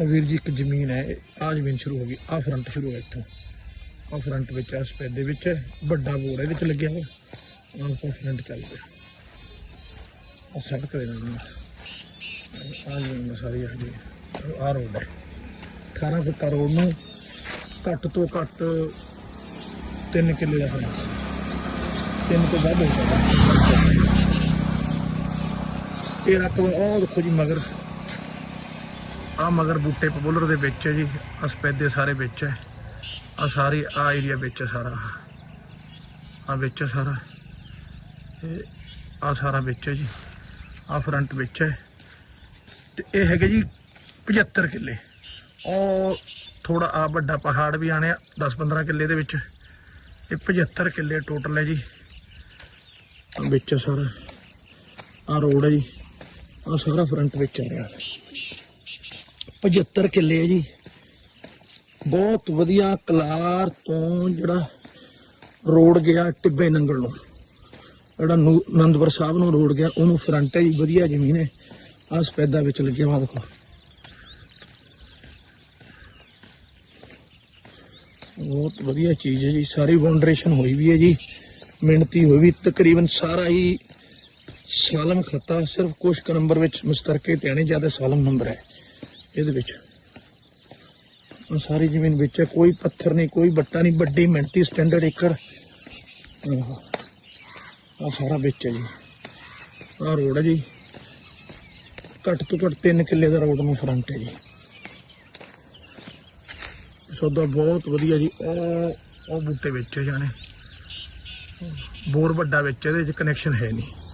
ਇਹ ਵੀਰ ਜੀ ਇੱਕ ਜ਼ਮੀਨ ਹੈ, ਆਹ ਜ਼ਮੀਨ ਸ਼ੁਰੂ ਹੋ ਗਈ, ਆਹ ਫਰੰਟ ਸ਼ੁਰੂ ਹੋਇਆ ਇੱਥੋਂ। ਆਹ ਫਰੰਟ ਵਿੱਚ ਆ ਸਪੈਦ ਦੇ ਵਿੱਚ ਵੱਡਾ ਬੋਰ ਇਹਦੇ ਵਿੱਚ ਲੱਗਿਆ ਹੋਇਆ। ਆ ਫਰੰਟ ਚੱਲ ਰਿਹਾ ਆ ਸੜਕ ਦੇ ਨਾਲ ਆ ਜ਼ਮੀਨ। ਸਾਰੀ ਆ ਜੀ ਆ ਰੋਡ ਹੈ। 18 ਫੁੱਟਾ ਰੋਡ ਨੂੰ ਘੱਟ ਤੋਂ ਘੱਟ 3 ਕਿੱਲੇ ਦਾ ਹੋਣਾ ਤਿੰਨ ਤੋਂ ਵੱਧ ਹੋ ਸਕਦਾ। ਇਹ ਰਕਮ ਉਹ ਦੇਖੋ ਜੀ ਮਗਰ। ਆ ਮਗਰ ਬੂਟੇ ਪਪੂਲਰ ਦੇ ਵਿੱਚ ਹੈ ਜੀ, ਆ ਸਪੈਦੇ ਸਾਰੇ ਵਿੱਚ ਹੈ। ਆ ਸਾਰੇ, ਆ ਏਰੀਆ ਵਿੱਚ ਹੈ ਸਾਰਾ। ਆ ਵਿੱਚ ਹੈ ਸਾਰਾ। ਤੇ ਆ ਸਾਰਾ ਵਿੱਚ ਹੈ ਜੀ। ਆ ਫਰੰਟ ਵਿੱਚ ਹੈ। ਤੇ ਇਹ ਹੈਗੇ ਜੀ 75 ਕਿੱਲੇ। ਉਹ ਥੋੜਾ ਆ ਵੱਡਾ ਪਹਾੜ ਵੀ ਆਣੇ 10-15 ਕਿੱਲੇ ਦੇ ਵਿੱਚ। ਇਹ 75 ਕਿੱਲੇ ਟੋਟਲ ਹੈ ਜੀ। ਵਿੱਚ ਸਾਰਾ। ਆ ਰੋਡ ਹੈ ਜੀ। ਆ ਸਾਰਾ ਫਰੰਟ ਵਿੱਚ ਆ ਰਿਹਾ। 75 ਕਿੱਲੇ ਹੈ ਜੀ। ਬਹੁਤ ਵਧੀਆ ਕਲਾਰ ਤੋਂ ਜਿਹੜਾ ਰੋਡ ਗਿਆ ਟਿੱਬੇ ਨੰਗਲ ਨੂੰ। ਜਿਹੜਾ ਨੂੰ- ਆਨੰਦਪੁਰ ਸਾਹਿਬ ਨੂੰ ਰੋਡ ਗਿਆ, ਉਹਨੂੰ ਫਰੰਟ ਹੈ ਜੀ, ਵਧੀਆ ਜ਼ਮੀਨ ਹੈ। ਆ ਸਪੈਦਾ ਵਿੱਚ ਲੱਗਿਆ ਵਾ, ਦੇਖੋ। ਬਹੁਤ ਵਧੀਆ ਚੀਜ਼ ਹੈ ਜੀ, ਸਾਰੀ ਬਾਉਂਡਰੇਸ਼ਨ ਹੋਈ ਵੀ ਹੈ ਜੀ। ਮਿਹਨਤੀ ਹੋਈ ਵੀ, ਤਕਰੀਬਨ ਸਾਰਾ ਹੀ ਸਾਲਮ ਖੱਤਾ, ਸਿਰਫ ਕੁਛ ਕੁ ਨੰਬਰ ਵਿੱਚ ਮੁਸ਼ਤਰਕੇ ਤੇ ਆਣੇ ਜ਼ਿਆਦਾ ਸਾਲਮ ਨੰਬਰ ਹੈ। ਇਹਦੇ ਵਿੱਚ। ਆਹ ਸਾਰੀ ਜ਼ਮੀਨ ਵਿੱਚ ਹੈ, ਕੋਈ ਪੱਥਰ ਨਹੀਂ, ਕੋਈ ਬੱਟਾ ਨਹੀਂ, ਵੱਡੀ ਮਿਹਨਤੀ ਸਟੈਂਡਰਡ ਏਕੜ ਆ ਸਾਰਾ ਵਿੱਚ ਹੈ ਜੀ। ਆ ਰੋਡ ਹੈ ਜੀ। ਘੱਟ ਤੋਂ ਘੱਟ 3 ਕਿੱਲੇ ਦਾ ਰੋਡ ਨੂੰ ਫਰੰਟ ਹੈ ਜੀ। ਸੌਦਾ ਬਹੁਤ ਵਧੀਆ ਜੀ। ਉਹ ਉਹ ਬੂਟੇ ਵਿੱਚ ਜਾਣੇ। ਬੋਰ ਵੱਡਾ ਵਿੱਚ ਇਹਦੇ ਚ ਕਨੈਕਸ਼ਨ ਹੈ ਨਹੀਂ।